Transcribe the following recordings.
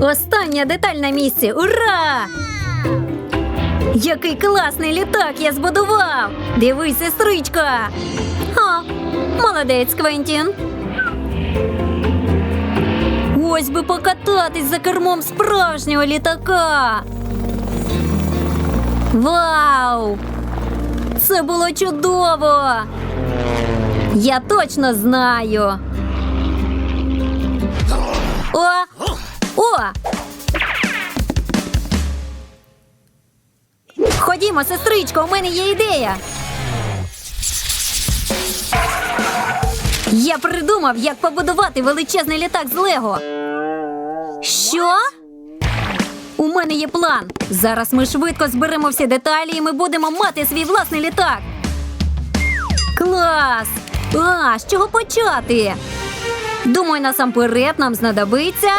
Остання деталь на місці. Ура! Який класний літак я збудував! Дивись, сестричка! О, молодець, Квентін. Ось би покататись за кермом справжнього літака. Вау! Це було чудово! Я точно знаю. О! Ходімо, сестричко, у мене є ідея. Я придумав, як побудувати величезний літак з Лего. Що? У мене є план. Зараз ми швидко зберемо всі деталі і ми будемо мати свій власний літак. Клас! А, з чого почати? Думаю, насамперед нам знадобиться.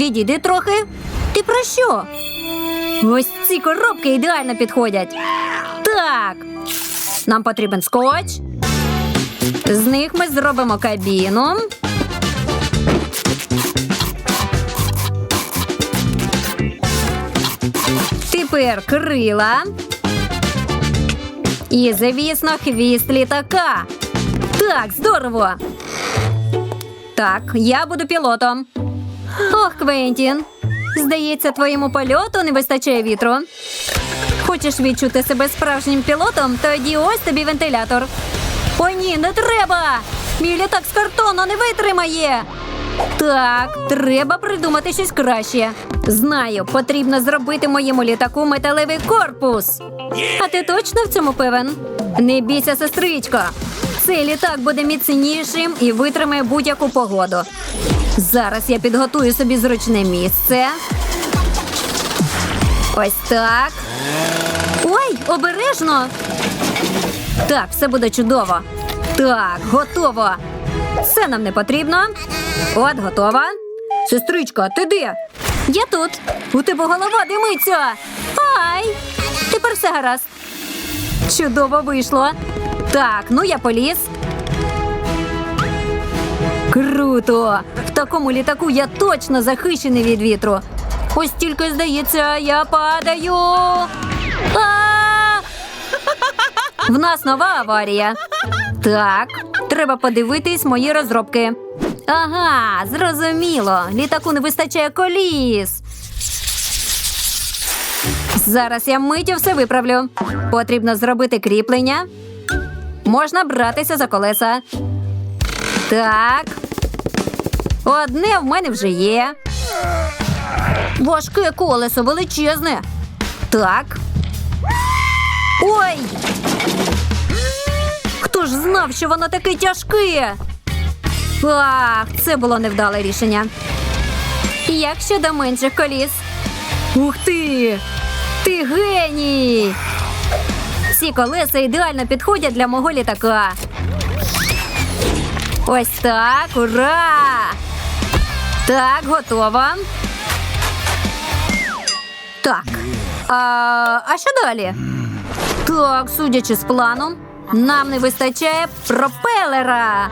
Відійди трохи. Ти про що? Ось ці коробки ідеально підходять. Так. Нам потрібен скотч. З них ми зробимо кабіну. Тепер крила. І, звісно, хвіст літака. Так, здорово. Так, я буду пілотом. Ох, Квентін. Здається, твоєму польоту не вистачає вітру. Хочеш відчути себе справжнім пілотом? Тоді ось тобі вентилятор. О, ні, не треба! Мій літак з картону не витримає. Так, треба придумати щось краще. Знаю, потрібно зробити моєму літаку металевий корпус. А ти точно в цьому певен? Не бійся, сестричка. Цей літак буде міцнішим і витримає будь-яку погоду. Зараз я підготую собі зручне місце. Ось так. Ой, обережно. Так, все буде чудово. Так, готово. Це нам не потрібно. От, готова. Сестричка, ти де? Я тут. У тебе голова димиться. Ай! Тепер все гаразд. Чудово вийшло. Так, ну я поліз. Круто! В такому літаку я точно захищений від вітру. Ось тільки здається, я падаю. В нас нова аварія. Так, треба подивитись мої розробки. Ага, зрозуміло. Літаку не вистачає коліс. Зараз я миттю все виправлю. Потрібно зробити кріплення. Можна братися за колеса. Так. Одне в мене вже є. Важке колесо величезне. Так. Ой! Хто ж знав, що воно таке тяжке? Ах, це було невдале рішення. Як щодо менших коліс? Ух ти! Ти геній! Ці колеса ідеально підходять для мого літака. Ось так, ура! Так, готово. Так. А, а що далі? Так, судячи з плану, нам не вистачає пропелера.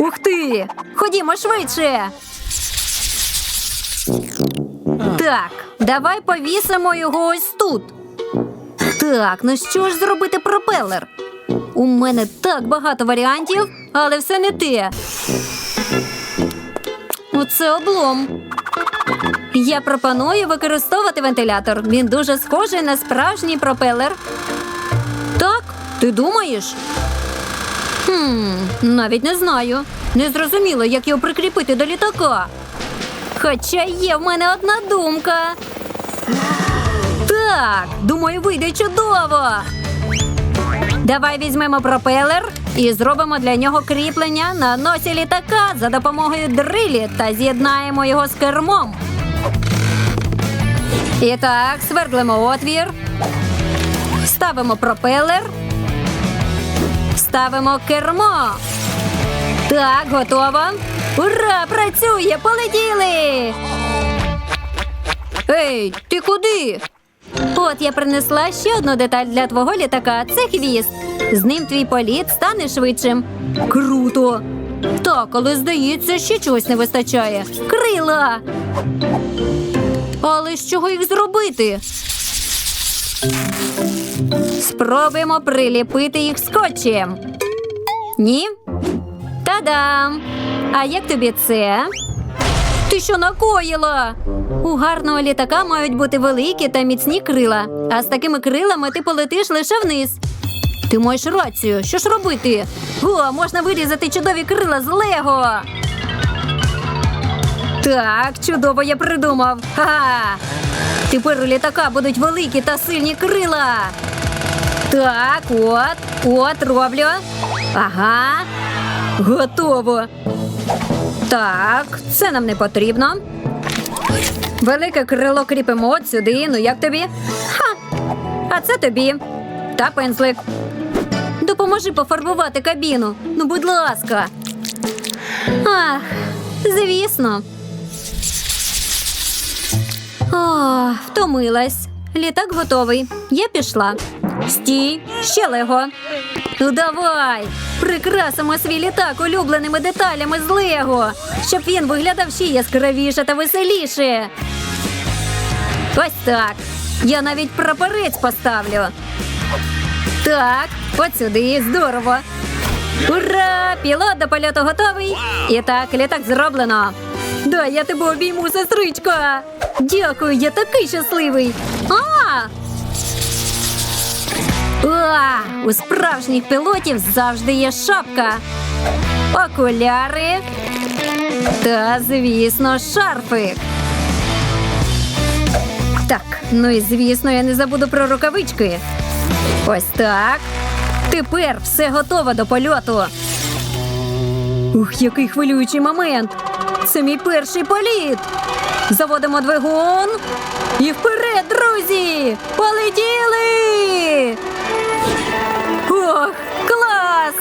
Ух ти! Ходімо швидше. Так, давай повісимо його ось тут. Так, ну що ж зробити пропелер? У мене так багато варіантів, але все не те. Оце облом. Я пропоную використовувати вентилятор. Він дуже схожий на справжній пропелер. Так, ти думаєш? Хм, навіть не знаю. Не зрозуміло, як його прикріпити до літака. Хоча є в мене одна думка. Так, думаю, вийде чудово. Давай візьмемо пропелер і зробимо для нього кріплення на носі літака за допомогою дрилі та з'єднаємо його з кермом. І так, свердлимо отвір. Ставимо пропелер. Ставимо кермо. Так, готово. Ура! Працює! Полетіли! Ей, ти куди? От я принесла ще одну деталь для твого літака. Це хвіст. З ним твій політ стане швидшим. Круто! Так, але здається, ще чогось не вистачає. Крила. Але з чого їх зробити? Спробуємо приліпити їх скотчем. Ні? Та-дам! А як тобі це? Ти що накоїла? У гарного літака мають бути великі та міцні крила, а з такими крилами ти полетиш лише вниз. Ти маєш рацію. Що ж робити? О, можна вирізати чудові крила з Лего. Так, чудово я придумав. Ха! Тепер у літака будуть великі та сильні крила. Так, от, от роблю. Ага. Готово. Так, це нам не потрібно. Велике крило кріпимо от сюди. Ну як тобі? Ха! А це тобі. Та пензлик. Допоможи пофарбувати кабіну. Ну, будь ласка. Ах, звісно. О, втомилась. Літак готовий. Я пішла. Стій, ще лего. Ну давай. Прикрасимо свій літак улюбленими деталями з Лего, щоб він виглядав ще яскравіше та веселіше. Ось так. Я навіть прапорець поставлю. Так, от сюди, здорово. Ура! Пілот до польоту готовий. І так, літак зроблено. Да, я тебе обійму, сестричка. Дякую, я такий щасливий. А! А, у справжніх пілотів завжди є шапка, окуляри та, звісно, шарфик. Так, ну і звісно, я не забуду про рукавички. Ось так. Тепер все готово до польоту. Ух, який хвилюючий момент. Це мій перший політ. Заводимо двигун. І вперед, друзі! Полетіли! Ох, клас!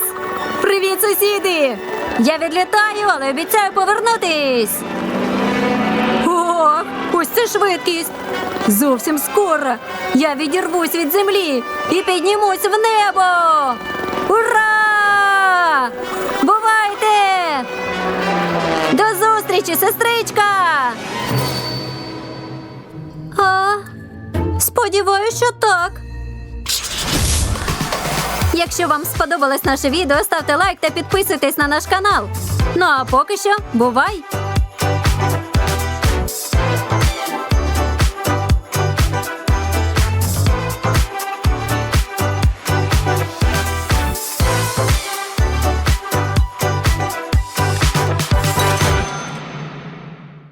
Привіт, сусіди! Я відлітаю, але обіцяю повернутись. Ох, ось це швидкість. Зовсім скоро. Я відірвусь від землі і піднімусь в небо. Ура! Зустрічі, сестричка! А, сподіваюся, що так. Якщо вам сподобалось наше відео, ставте лайк та підписуйтесь на наш канал. Ну а поки що, бувай!